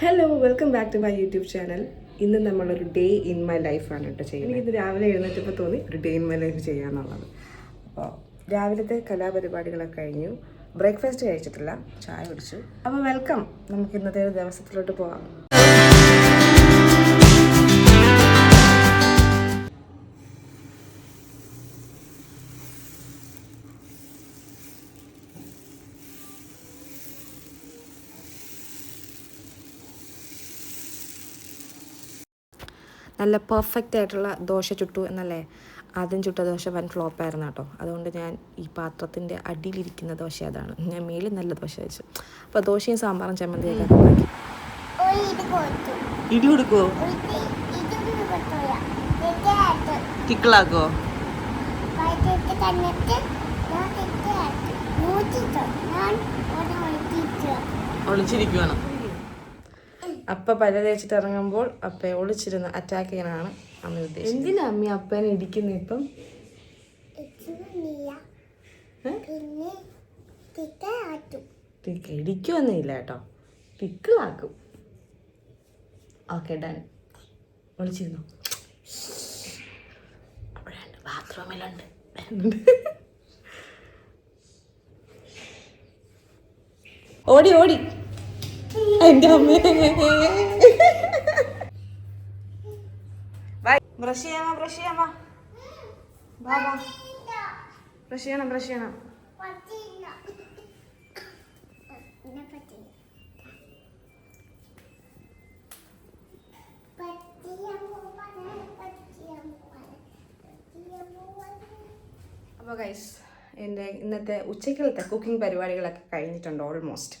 Hello welcome back to my YouTube channel ഇന്ന് നമ്മളൊരു day in my ലൈഫാണ് കേട്ടോ ചെയ്യുന്നത്. എനിക്കിത് രാവിലെ എഴുന്നേറ്റപ്പോൾ തോന്നി ഒരു ഡേ ഇൻ മൈ ലൈഫ് ചെയ്യാന്നുള്ളത്. അപ്പോൾ രാവിലത്തെ കലാപരിപാടികളൊക്കെ കഴിഞ്ഞു. ബ്രേക്ക്ഫാസ്റ്റ് കഴിച്ചിട്ടില്ല ചായ കുടിച്ചു. അപ്പോൾ വെൽക്കം നമുക്ക് ഇന്നത്തെ ഒരു ദിവസത്തിലോട്ട് പോകാം നല്ല പെർഫെക്റ്റ് ആയിട്ടുള്ള ദോശ ചുട്ടു എന്നല്ലേ? ആദ്യം ചുട്ട ദോശ വൻ ഫ്ലോപ്പായിരുന്നു കേട്ടോ. അതുകൊണ്ട് ഞാൻ ഈ പാത്രത്തിന്റെ അടിയിലിരിക്കുന്ന ദോശ അതാണ്. ഞാൻ മേളിൽ നല്ല ദോശ വെച്ചു അപ്പോൾ ദോശയും സാമ്പാറും ചമ്മന്തിയൊക്കെ ഇടി കൊടുക്കുമോ ഒളിച്ചിരിക്കുവാണ്. അപ്പ പല തേച്ചിട്ട് ഇറങ്ങുമ്പോൾ അപ്പയെ ഒളിച്ചിരുന്ന് അറ്റാക്ക് ചെയ്യാനാണ് അമ്മ ഉദ്ദേശിച്ചത് എന്തിനാ അമ്മ അപ്പനെ ഇടിക്കുന്നത് ഇപ്പം? ടിക്ക് ഇടിക്കുവൊന്നുമില്ല കേട്ടോ. പിക്കിളാക്കും ഓക്കെ ഡൺ. ഒളിച്ചിരുന്നു? ബാത്റൂമിലുണ്ട്. ഓടി ഓടി. എന്റെ അമ്മ. ബ്രഷ് ചെയ്യാമോ ബ്രഷ് ചെയ്യാമോ ബാ ബാ ബ്രഷ് ചെയ്യണം ബ്രഷ് ചെയ്യണം. അപ്പോൾ ഗൈസ് എന്റെ ഇന്നത്തെ ഉച്ചക്കലത്തെ കുക്കിംഗ് പരിപാടികളൊക്കെ കഴിഞ്ഞിട്ടുണ്ട് ഓൾമോസ്റ്റ്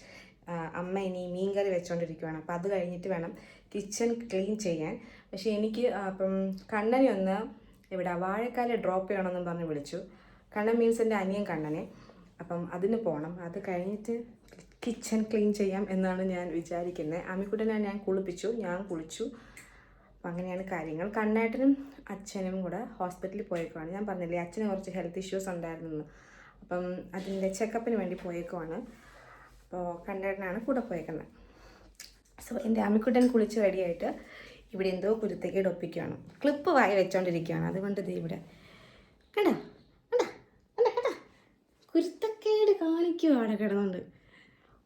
അമ്മ ഇനി മീൻ കറി വെച്ചുകൊണ്ടിരിക്കുകയാണ് അപ്പോൾ അത് കഴിഞ്ഞിട്ട് വേണം കിച്ചൺ ക്ലീൻ ചെയ്യാൻ. പക്ഷേ എനിക്ക് അപ്പം കണ്ണനെ ഒന്ന് ഇവിടെ വാഴക്കാല ഡ്രോപ്പ് ചെയ്യണമെന്നും പറഞ്ഞ് വിളിച്ചു. കണ്ണൻ മീൻസ് എന്റെ അനിയൻ കണ്ണനെ. അപ്പം അതിന് പോകണം അത് കഴിഞ്ഞിട്ട് കിച്ചൺ ക്ലീൻ ചെയ്യാം എന്നാണ് ഞാൻ വിചാരിക്കുന്നത് അമ്മിക്കുട്ടനെ ഞാൻ കുളിപ്പിച്ചു. ഞാൻ കുളിച്ചു. അപ്പം അങ്ങനെയാണ് കാര്യങ്ങൾ. കണ്ണേട്ടനും അച്ഛനും കൂടെ ഹോസ്പിറ്റലിൽ പോയേക്കുവാണ്. ഞാൻ പറഞ്ഞില്ലേ അച്ഛന് കുറച്ച് ഹെൽത്ത് ഇഷ്യൂസ് ഉണ്ടായിരുന്നു. അപ്പം അതിന്റെ ചെക്കപ്പിന് വേണ്ടി പോയേക്കുവാണ്. അപ്പോൾ കണ്ടേട്ടനാണ് കൂടെ പോയേക്കുന്നത്. സോ എന്റെ അമ്മിക്കുട്ടൻ കുളിച്ച് റെഡിയായിട്ട് ഇവിടെ എന്തോ കുരുത്തക്കേട് ഒപ്പിക്കുകയാണ് ക്ലിപ്പ് വായി വെച്ചോണ്ടിരിക്കുകയാണ്. അതുകൊണ്ട് ഇത് ഇവിടെ. കണ്ട? കുരുത്തക്കേട് കാണിക്കുക അവിടെ കിടന്നുണ്ട്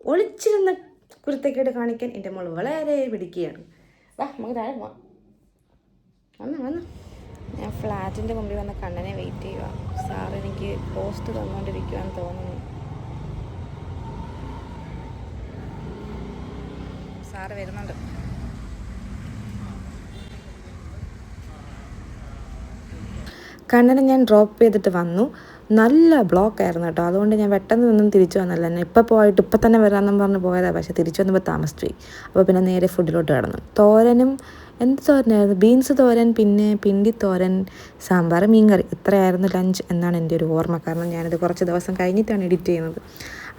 ഒളിച്ചിരുന്ന കുരുത്തക്കേട് കാണിക്കാൻ എന്റെ മോൾ വളരെ പിടിക്കുകയാണ് വാ നമുക്ക് താഴെ പോവാം. വന്ന് വന്ന്. ഞാൻ ഫ്ലാറ്റിന്റെ മുമ്പിൽ വന്ന കണ്ണനെ വെയിറ്റ് ചെയ്യുക സാർ എനിക്ക് പോസ്റ്റ് തന്നുകൊണ്ടിരിക്കുവാന്ന് തോന്നുന്നു. സാറ് വരുന്നുണ്ട്. കണ്ണനെ ഞാൻ ഡ്രോപ്പ് ചെയ്തിട്ട് വന്നു. നല്ല ബ്ലോക്ക് ആയിരുന്നു കേട്ടോ. അതുകൊണ്ട് ഞാൻ പെട്ടെന്ന് നിന്നും തിരിച്ചു വന്നല്ല എന്നെ ഇപ്പോൾ പോയിട്ട് ഇപ്പം തന്നെ വരാമെന്നും പറഞ്ഞ് പോയതാണ് പക്ഷേ തിരിച്ചു വന്നപ്പോൾ താമസിച്ചു പോയി. അപ്പോൾ പിന്നെ നേരെ ഫുഡിലോട്ട് കിടന്നു. തോരനും എന്ത് തോരനായിരുന്നു? ബീൻസ് തോരൻ പിന്നെ പിണ്ടി തോരൻ സാമ്പാർ മീൻകറി. ഇത്രയായിരുന്നു ലഞ്ച് എന്നാണ് എന്റെ ഒരു ഓർമ്മ. കാരണം ഞാനിത് കുറച്ച് ദിവസം കഴിഞ്ഞിട്ടാണ് എഡിറ്റ് ചെയ്യുന്നത്.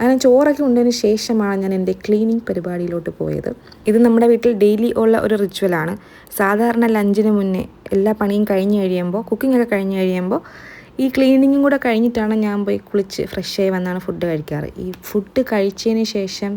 അങ്ങനെ ചോറൊക്കെ ഉണ്ടതിന് ശേഷമാണ് ഞാൻ എന്റെ ക്ലീനിങ് പരിപാടിയിലോട്ട് പോയത്. ഇത് നമ്മുടെ വീട്ടിൽ ഡെയിലി ഉള്ള ഒരു റിച്വലാണ് സാധാരണ ലഞ്ചിന് മുന്നേ എല്ലാ പണിയും കഴിഞ്ഞ് കഴിയുമ്പോൾ കുക്കിംഗ് ഒക്കെ കഴിഞ്ഞ് കഴിയുമ്പോൾ ഈ ക്ലീനിങ്ങും കൂടെ കഴിഞ്ഞിട്ടാണ് ഞാൻ പോയി കുളിച്ച് ഫ്രഷ് ആയി വന്നാണ് ഫുഡ് കഴിക്കാറ്. ഈ ഫുഡ് കഴിച്ചതിന് ശേഷം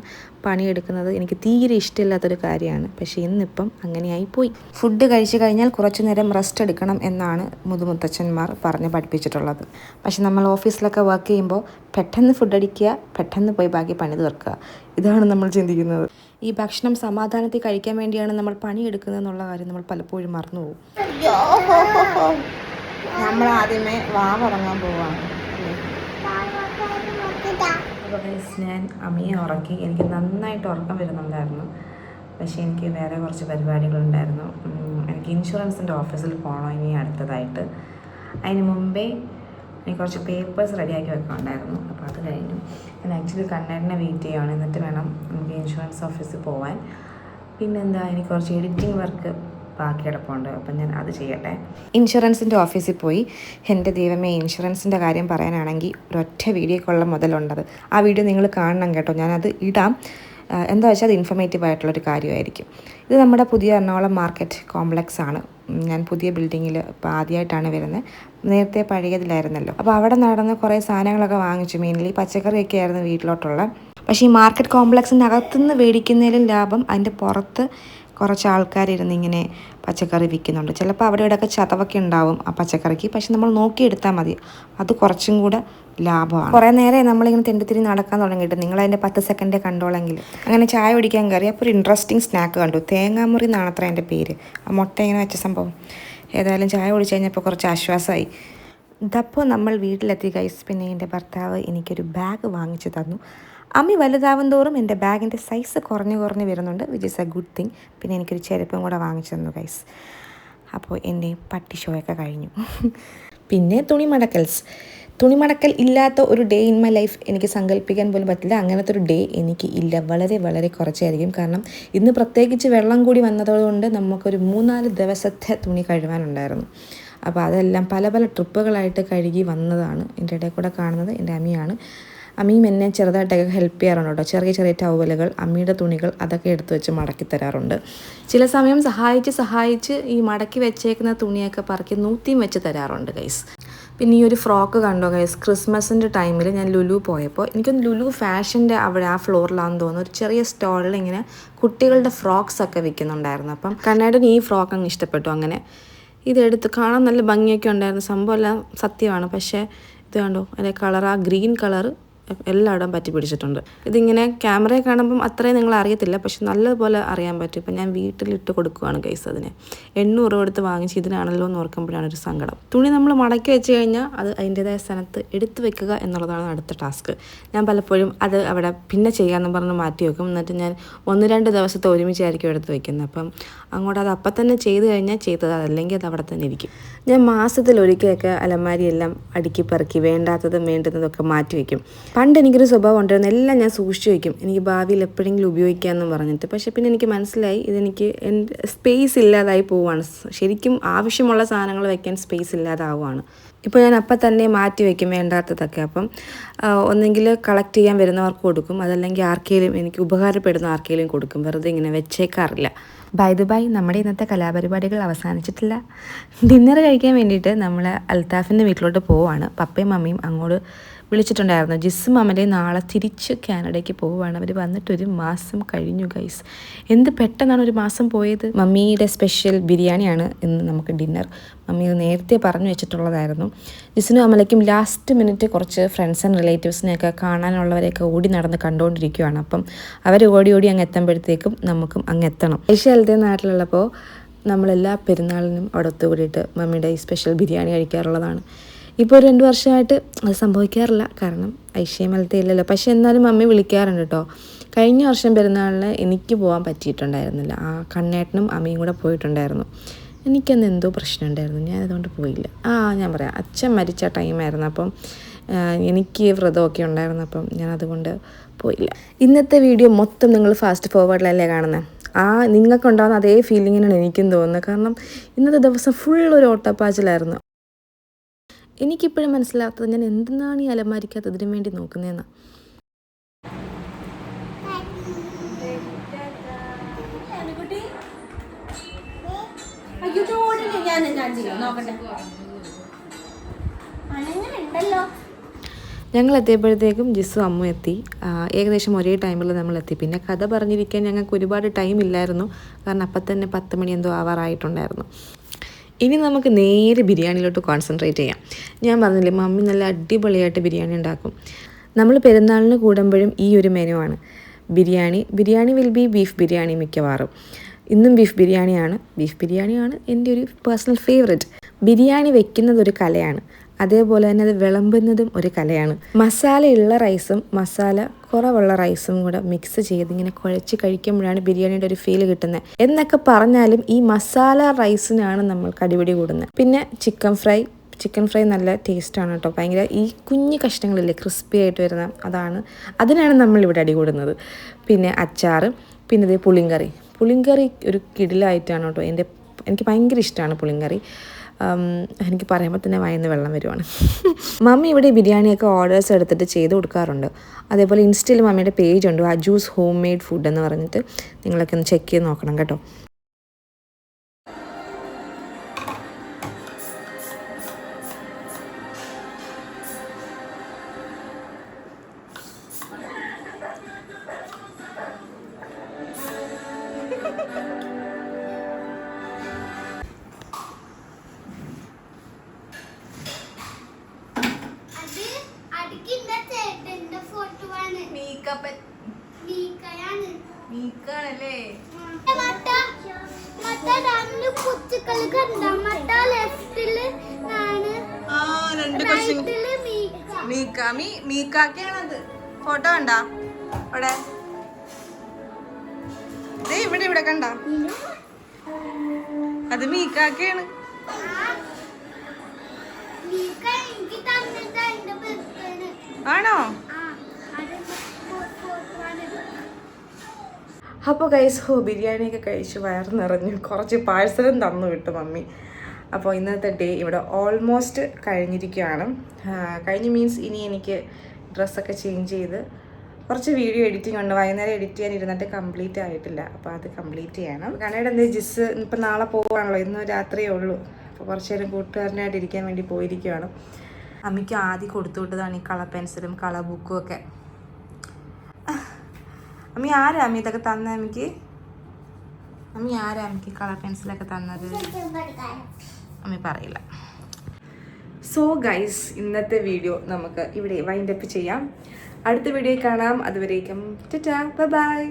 പണിയെടുക്കുന്നത് എനിക്ക് തീരെ ഇഷ്ടമില്ലാത്തൊരു കാര്യമാണ്. പക്ഷേ ഇന്നിപ്പം അങ്ങനെയായി പോയി. ഫുഡ് കഴിച്ചു കഴിഞ്ഞാൽ കുറച്ചു നേരം റെസ്റ്റ് എടുക്കണം എന്നാണ് മുതുമുത്തച്ഛന്മാർ പറഞ്ഞ് പഠിപ്പിച്ചിട്ടുള്ളത്. പക്ഷെ നമ്മൾ ഓഫീസിലൊക്കെ വർക്ക് ചെയ്യുമ്പോൾ പെട്ടെന്ന് ഫുഡ് അടിക്കുക പെട്ടെന്ന് പോയി ബാക്കി പണി തീർക്കുക. ഇതാണ് നമ്മൾ ചിന്തിക്കുന്നത്. ഈ ഭക്ഷണം സമാധാനത്തിൽ കഴിക്കാൻ വേണ്ടിയാണ് നമ്മൾ പണിയെടുക്കുന്നത് എന്നുള്ള കാര്യം നമ്മൾ പലപ്പോഴും മറന്നു പോകും നമ്മൾ ആദ്യമേ വാ തുടങ്ങാൻ പോവാണ്. അപ്പോൾ ഗൈസ് ഞാൻ അമ്മയെ ഉറക്കി. എനിക്ക് നന്നായിട്ട് ഉറക്കം വരുന്നുണ്ടായിരുന്നു. പക്ഷേ എനിക്ക് വേറെ കുറച്ച് പരിപാടികളുണ്ടായിരുന്നു. എനിക്ക് ഇൻഷുറൻസിന്റെ ഓഫീസിൽ പോകണം ഇനി അടുത്തതായിട്ട്. അതിന് മുമ്പേ എനിക്ക് കുറച്ച് പേപ്പേഴ്സ് റെഡിയാക്കി വെക്കാനുണ്ടായിരുന്നു. അപ്പോൾ അത് കഴിഞ്ഞു. ഞാൻ ആക്ച്വലി കണ്ണേറിനെ വെയിറ്റ് ചെയ്യുകയാണ് എന്നിട്ട് വേണം നമുക്ക് ഇൻഷുറൻസ് ഓഫീസിൽ പോകാൻ പിന്നെന്താ എനിക്ക് കുറച്ച് എഡിറ്റിംഗ് വർക്ക് ബാക്കി കിടപ്പുണ്ട്. അപ്പം ഞാൻ അത് ചെയ്യട്ടെ. ഇൻഷുറൻസിന്റെ ഓഫീസിൽ പോയി. എന്റെ ദൈവമേ ഇൻഷുറൻസിന്റെ കാര്യം പറയാനാണെങ്കിൽ ഒരൊറ്റ വീഡിയോക്കുള്ള മുതലുണ്ടത്. ആ വീഡിയോ നിങ്ങൾ കാണണം കേട്ടോ. ഞാനത് ഇടാം. എന്താ വെച്ചാൽ അത് ഇൻഫർമേറ്റീവ് ആയിട്ടുള്ളൊരു കാര്യമായിരിക്കും. ഇത് നമ്മുടെ പുതിയ എറണാകുളം മാർക്കറ്റ് കോംപ്ലക്സ് ആണ്. ഞാൻ പുതിയ ബിൽഡിങ്ങിൽ ഇപ്പോൾ ആദ്യമായിട്ടാണ് വരുന്നത്. നേരത്തെ പഴയതിലായിരുന്നല്ലോ. അപ്പോൾ അവിടെ നടന്ന് കുറേ സാധനങ്ങളൊക്കെ വാങ്ങിച്ചു. മെയിൻലി പച്ചക്കറിയൊക്കെ ആയിരുന്നു വീട്ടിലോട്ടുള്ള. പക്ഷേ ഈ മാർക്കറ്റ് കോംപ്ലക്സിന്റെ അകത്തുനിന്ന് മേടിക്കുന്നതിലും ലാഭം അതിന്റെ പുറത്ത് കുറച്ച് ആൾക്കാരിരുന്ന് ഇങ്ങനെ പച്ചക്കറി വിൽക്കുന്നുണ്ട്. ചിലപ്പോൾ അവിടെ ഇവിടെയൊക്കെ ചതവൊക്കെ ഉണ്ടാവും ആ പച്ചക്കറിക്ക്. പക്ഷെ നമ്മൾ നോക്കിയെടുത്താൽ മതി. അത് കുറച്ചും കൂടെ ലാഭമാണ്. കുറേ നേരം നമ്മളിങ്ങനെ തെണ്ടിത്തിരി നടക്കാൻ തുടങ്ങിയിട്ട് നിങ്ങൾ അതിന്റെ പത്ത് സെക്കൻഡേ കണ്ടോളെങ്കിൽ. അങ്ങനെ ചായ കുടിക്കാൻ കയറി അപ്പോൾ ഒരു ഇൻട്രസ്റ്റിംഗ് സ്നാക്ക് കണ്ടു. തേങ്ങാമുറി എന്നാണ് അത്ര എന്റെ പേര്. ആ മുട്ട ഇങ്ങനെ വെച്ച സംഭവം. ഏതായാലും ചായ കുടിച്ച് കഴിഞ്ഞപ്പോൾ കുറച്ച് ആശ്വാസമായി. ഇതപ്പോൾ നമ്മൾ വീട്ടിലെത്തി. ഗൈസ് പിന്നെ എന്റെ ഭർത്താവ് എനിക്കൊരു ബാഗ് വാങ്ങിച്ചു തന്നു. അമ്മി വലുതാവും തോറും എന്റെ ബാഗിന്റെ സൈസ് കുറഞ്ഞു കുറഞ്ഞ് വരുന്നുണ്ട് which is a good thing പിന്നെ എനിക്കൊരു ചെരുപ്പും കൂടെ വാങ്ങിച്ചു തന്നു ഗൈസ് അപ്പോൾ എന്റെ പട്ടി ഷോയൊക്കെ കഴിഞ്ഞു. പിന്നെ തുണി തുണിമടക്കൽസ്. തുണിമടക്കൽ ഇല്ലാത്ത ഒരു ഡേ ഇൻ മൈ ലൈഫ് എനിക്ക് സങ്കല്പിക്കാൻ പോലും പറ്റില്ല. അങ്ങനത്തെ ഒരു ഡേ എനിക്ക് ഇല്ല. വളരെ വളരെ കുറച്ചായിരിക്കും. കാരണം ഇന്ന് പ്രത്യേകിച്ച് വെള്ളം കൂടി വന്നതുകൊണ്ട് നമുക്കൊരു മൂന്നാൽ ദിവസത്തെ തുണി കഴുകാനുണ്ടായിരുന്നു. അപ്പോൾ അതെല്ലാം പല പല ട്രിപ്പുകളായിട്ട് കഴുകി വന്നതാണ്. എന്റെ ഇടയിൽ കൂടെ കാണുന്നത് എന്റെ അമ്മിയാണ്. അമ്മിയും എന്നെ ചെറുതായിട്ടൊക്കെ ഹെൽപ്പ് ചെയ്യാറുണ്ട് കേട്ടോ. ചെറിയ ചെറിയ ടവലുകൾ അമ്മിയുടെ തുണികൾ അതൊക്കെ എടുത്തു വെച്ച് മടക്കി തരാറുണ്ട്. ചില സമയം സഹായിച്ച് സഹായിച്ച് ഈ മടക്കി വെച്ചേക്കുന്ന തുണിയൊക്കെ പറക്കി നൂത്തിയും വെച്ച് തരാറുണ്ട് ഗൈസ് പിന്നെ ഈ ഒരു ഫ്രോക്ക് കണ്ടോ ഗൈസ് ക്രിസ്മസിന്റെ ടൈമിൽ ഞാൻ ലുലു പോയപ്പോൾ എനിക്കൊന്ന് ലുലു ഫാഷന്റെ അവിടെ ആ ഫ്ലോറിലാണെന്ന് തോന്നുന്നു. ഒരു ചെറിയ സ്റ്റോളിൽ ഇങ്ങനെ കുട്ടികളുടെ ഫ്രോക്സ് ഒക്കെ വിൽക്കുന്നുണ്ടായിരുന്നു. അപ്പം കണ്ണേടന് ഈ ഫ്രോക്ക് അങ്ങ് ഇഷ്ടപ്പെട്ടു അങ്ങനെ. ഇതെടുത്ത് കാണാൻ നല്ല ഭംഗിയൊക്കെ ഉണ്ടായിരുന്നു. സംഭവമെല്ലാം സത്യമാണ്. പക്ഷേ ഇത് കണ്ടോ? അതിന്റെ കളർ ആ ഗ്രീൻ കളർ എല്ലായിടം പറ്റി പിടിച്ചിട്ടുണ്ട്. ഇതിങ്ങനെ ക്യാമറയെ കാണുമ്പം അത്രയും നിങ്ങൾ അറിയത്തില്ല. പക്ഷെ നല്ലതുപോലെ അറിയാൻ പറ്റും. ഇപ്പം ഞാൻ വീട്ടിലിട്ട് കൊടുക്കുകയാണ് ഗൈസ് അതിനെ. എണ്ണൂറ് കൊടുത്ത് വാങ്ങിച്ച് ഇതിനാണല്ലോ എന്ന് ഓർക്കുമ്പോഴാണ് ഒരു സങ്കടം. തുണി നമ്മൾ മടക്കി വെച്ച് കഴിഞ്ഞാൽ അത് അതിന്റെതായ സ്ഥലത്ത് എടുത്തു വെക്കുക എന്നുള്ളതാണ് അടുത്ത ടാസ്ക് ഞാൻ പലപ്പോഴും അത് അവിടെ പിന്നെ ചെയ്യാമെന്ന് പറഞ്ഞ് മാറ്റി വെക്കും. എന്നിട്ട് ഞാൻ ഒന്ന് രണ്ട് ദിവസത്തെ ഒരുമിച്ചായിരിക്കും എടുത്ത് വെക്കുന്നത്. അപ്പം അങ്ങോട്ട് അത് അപ്പം തന്നെ ചെയ്ത് കഴിഞ്ഞാൽ ചെയ്തത് അതല്ലെങ്കിൽ അത് അവിടെ തന്നെ ഇരിക്കും. ഞാൻ മാസത്തിൽ ഒരിക്കലൊക്കെ അലമാരിയെല്ലാം അടുക്കി പെറുക്കി വേണ്ടാത്തതും വേണ്ടുന്നതും ഒക്കെ മാറ്റി വയ്ക്കും പണ്ട് എനിക്കൊരു സ്വഭാവം ഉണ്ടായിരുന്നു. എല്ലാം ഞാൻ സൂക്ഷിച്ചു വയ്ക്കും എനിക്ക് ഭാവിയിൽ എപ്പോഴെങ്കിലും ഉപയോഗിക്കാമെന്ന് പറഞ്ഞിട്ട്. പക്ഷേ പിന്നെ എനിക്ക് മനസ്സിലായി ഇതെനിക്ക് സ്പേസ് ഇല്ലാതായി പോവുകയാണ്. ശരിക്കും ആവശ്യമുള്ള സാധനങ്ങൾ വെക്കാൻ സ്പേസ് ഇല്ലാതാവുകയാണ്. ഇപ്പോൾ ഞാൻ അപ്പം തന്നെ മാറ്റി വയ്ക്കും വേണ്ടാത്തതൊക്കെ. അപ്പം ഒന്നെങ്കിൽ കളക്ട് ചെയ്യാൻ വരുന്നവർക്ക് കൊടുക്കും. അതല്ലെങ്കിൽ ആർക്കെങ്കിലും എനിക്ക് ഉപകാരപ്പെടുന്ന ആർക്കെങ്കിലും കൊടുക്കും. വെറുതെ ഇങ്ങനെ വെച്ചേക്കാറില്ല. ബൈ ബൈ നമ്മുടെ ഇന്നത്തെ കലാപരിപാടികൾ അവസാനിച്ചിട്ടില്ല. ഡിന്നർ കഴിക്കാൻ വേണ്ടിയിട്ട് നമ്മൾ അൽത്താഫിന്റെ വീട്ടിലോട്ട് പോവാണ് പപ്പയും മമ്മിയും അങ്ങോട്ട് വിളിച്ചിട്ടുണ്ടായിരുന്നു. ജിസ്സും അമലയും നാളെ തിരിച്ച് കാനഡയ്ക്ക് പോവുകയാണ്. അവർ വന്നിട്ട് ഒരു മാസം കഴിഞ്ഞു ഗൈസ് എന്ത് പെട്ടെന്നാണ് ഒരു മാസം പോയത്? മമ്മിയുടെ സ്പെഷ്യൽ ബിരിയാണിയാണ് ഇന്ന് നമുക്ക് ഡിന്നർ മമ്മി നേരത്തെ പറഞ്ഞു വെച്ചിട്ടുള്ളതായിരുന്നു. ജിസിനും അമലയ്ക്കും ലാസ്റ്റ് മിനിറ്റ് കുറച്ച് ഫ്രണ്ട്സ് ആൻഡ് റിലേറ്റീവ്സിനെയൊക്കെ കാണാനുള്ളവരെയൊക്കെ ഓടി നടന്ന് കണ്ടുകൊണ്ടിരിക്കുകയാണ് അപ്പം അവർ ഓടി ഓടി അങ്ങ് എത്തുമ്പോഴത്തേക്കും നമുക്കും അങ്ങ് എത്തണം. ഏഷ്യാലത്തെ നാട്ടിലുള്ളപ്പോൾ നമ്മളെല്ലാ പെരുന്നാളിനും അവിടെ ഒത്തുകൂടിയിട്ട് മമ്മിയുടെ ഈ സ്പെഷ്യൽ ബിരിയാണി കഴിക്കാറുള്ളതാണ്. ഇപ്പോൾ രണ്ട് വർഷമായിട്ട് അത് സംഭവിക്കാറില്ല. കാരണം ഐശ്യമലത്തെ ഇല്ലല്ലോ പക്ഷേ എന്നാലും മമ്മി വിളിക്കാറുണ്ട് കേട്ടോ കഴിഞ്ഞ വർഷം പെരുന്നാളിന് എനിക്ക് പോകാൻ പറ്റിയിട്ടുണ്ടായിരുന്നില്ല. ആ കണ്ണേട്ടനും അമ്മയും കൂടെ പോയിട്ടുണ്ടായിരുന്നു. എനിക്കന്ന് എന്തോ പ്രശ്നം ഉണ്ടായിരുന്നു. ഞാൻ അതുകൊണ്ട് പോയില്ല. ആ ഞാൻ പറയാം. അച്ഛൻ മരിച്ച ടൈമായിരുന്നു അപ്പം എനിക്ക് വ്രതമൊക്കെ ഉണ്ടായിരുന്നു. അപ്പം ഞാൻ അതുകൊണ്ട് പോയില്ല. ഇന്നത്തെ വീഡിയോ മൊത്തം നിങ്ങൾ ഫാസ്റ്റ് ഫോർവേഡിലല്ലേ കാണുന്നത് ആ നിങ്ങൾക്കുണ്ടാകുന്ന അതേ ഫീലിങ്ങിനാണ് എനിക്കും തോന്നുന്നത് കാരണം ഇന്നത്തെ ദിവസം ഫുൾ ഒരു ഓട്ടപ്പാച്ചിലായിരുന്നു. എനിക്കിപ്പോഴും മനസ്സിലാത്തത് ഞാൻ എന്തിനാണ് ഈ അലമാരിക്കകത്ത് ഇതിനു വേണ്ടി നോക്കുന്നതെന്ന്. ഞങ്ങൾ എത്തിയപ്പോഴത്തേക്കും ജിസു അമ്മ എത്തി. ഏകദേശം ഒരേ ടൈമിൽ നമ്മൾ എത്തി പിന്നെ കഥ പറഞ്ഞിരിക്കാൻ ഞങ്ങൾക്ക് ഒരുപാട് ടൈം ഇല്ലായിരുന്നു കാരണം അപ്പം തന്നെ പത്ത് മണി എന്തോ ആവാറായിട്ടുണ്ടായിരുന്നു ഇനി നമുക്ക് നേരെ ബിരിയാണിയിലോട്ട് കോൺസെൻട്രേറ്റ് ചെയ്യാം. ഞാൻ പറഞ്ഞില്ലേ മമ്മി നല്ല അടിപൊളിയായിട്ട് ബിരിയാണി ഉണ്ടാക്കും. നമ്മൾ പെരുന്നാളിന് കൂടുമ്പോഴും ഈ ഒരു മെനു ആണ്. Biryani biryani will be beef biryani മിക്കവാറും. ഇന്നും ബീഫ് ബിരിയാണിയാണ്. ബീഫ് ബിരിയാണിയാണ് എന്റെ ഒരു പേഴ്സണൽ ഫേവററ്റ് ബിരിയാണി വെക്കുന്നത് ഒരു കലയാണ്. അതേപോലെ തന്നെ അത് വിളമ്പുന്നതും ഒരു കലയാണ്. മസാലയുള്ള റൈസും മസാല കുറവുള്ള റൈസും കൂടെ മിക്സ് ചെയ്ത് ഇങ്ങനെ കുഴച്ച് കഴിക്കുമ്പോഴാണ് ബിരിയാണിയുടെ ഒരു ഫീൽ കിട്ടുന്നത് എന്നൊക്കെ പറഞ്ഞാലും ഈ മസാല റൈസിനാണ് നമ്മൾ കടിപിടി കൂടുന്നത് പിന്നെ ചിക്കൻ ഫ്രൈ ചിക്കൻ ഫ്രൈ നല്ല ടേസ്റ്റാണ് കേട്ടോ ഭയങ്കര ഈ കുഞ്ഞു കഷ്ണങ്ങളില്ലേ ക്രിസ്പി ആയിട്ട് വരുന്ന അതാണ്. അതിനാണ് നമ്മൾ ഇവിടെ അടി അടികൂടുന്നത് പിന്നെ അച്ചാറ് പിന്നെ ഇത് പുളിങ്കറി. പുളിങ്കറി ഒരു കിടിലായിട്ടാണ് കേട്ടോ എന്റെ എനിക്ക് ഭയങ്കര ഇഷ്ടമാണ് പുളിങ്കറി. എനിക്ക് പറയുമ്പോൾ തന്നെ വായന്ന് വെള്ളം വരുവാണ്. മമ്മി ഇവിടെ ബിരിയാണിയൊക്കെ ഓർഡേഴ്സ് എടുത്തിട്ട് ചെയ്ത് കൊടുക്കാറുണ്ട്. അതേപോലെ ഇൻസ്റ്റയിൽ മമ്മിയുടെ പേജ് ഉണ്ട് അജൂസ് ഹോം മെയ്ഡ് ഫുഡ് എന്ന് പറഞ്ഞിട്ട്. നിങ്ങളൊക്കെ ഒന്ന് ചെക്ക് ചെയ്ത് നോക്കണം കേട്ടോ. മീക്കാക്കയാണത്. ഫോട്ടോ കണ്ട? ഇവിടെ ദേ ഇവിടെ ഇവിടെ കണ്ട? അത് മീക്കാക്കയാണ്. ആണോ? അപ്പോൾ ഗൈസ് ഹോ ബിരിയാണിയൊക്കെ കഴിച്ച് വയർ നിറഞ്ഞു കുറച്ച് പാഴ്സലും തന്നു വിട്ടു മമ്മി. അപ്പോൾ ഇന്നത്തെ ഡേ ഇവിടെ ഓൾമോസ്റ്റ് കഴിഞ്ഞിരിക്കുകയാണ്. കഴിഞ്ഞ് മീൻസ് ഇനി എനിക്ക് ഡ്രസ്സൊക്കെ ചേഞ്ച് ചെയ്ത് കുറച്ച് വീഡിയോ എഡിറ്റിംഗ് ഉണ്ട്. വൈകുന്നേരം എഡിറ്റ് ചെയ്യാൻ ഇരുന്നിട്ട് കംപ്ലീറ്റ് ആയിട്ടില്ല. അപ്പോൾ അത് കംപ്ലീറ്റ് ചെയ്യണം. കണയുടെ എന്ത് ജിസ് ഇപ്പം നാളെ പോവുകയാണല്ലോ ഇന്ന് രാത്രിയേ ഉള്ളൂ. അപ്പോൾ കുറച്ച് നേരം കൂട്ടുകാരനായിട്ട് ഇരിക്കാൻ വേണ്ടി പോയിരിക്കുകയാണ്. അമ്മയ്ക്ക് ആദ്യം കൊടുത്തു വിട്ടതാണ് ഈ കളർ പെൻസിലും കളർ ബുക്കും ഒക്കെ. അമ്മി ആരാ അമ്മി ഇതൊക്കെ തന്നെ അമ്മയ്ക്ക്? അമ്മി ആരാ അമ്മയ്ക്ക് കളർ പെൻസിലൊക്കെ തന്നത്? അമ്മി പറയില്ല. സോ ഗൈസ് ഇന്നത്തെ വീഡിയോ നമുക്ക് ഇവിടെ വൈൻഡപ്പ് ചെയ്യാം. അടുത്ത വീഡിയോ കാണാം. അതുവരേക്കും ടാ ബൈ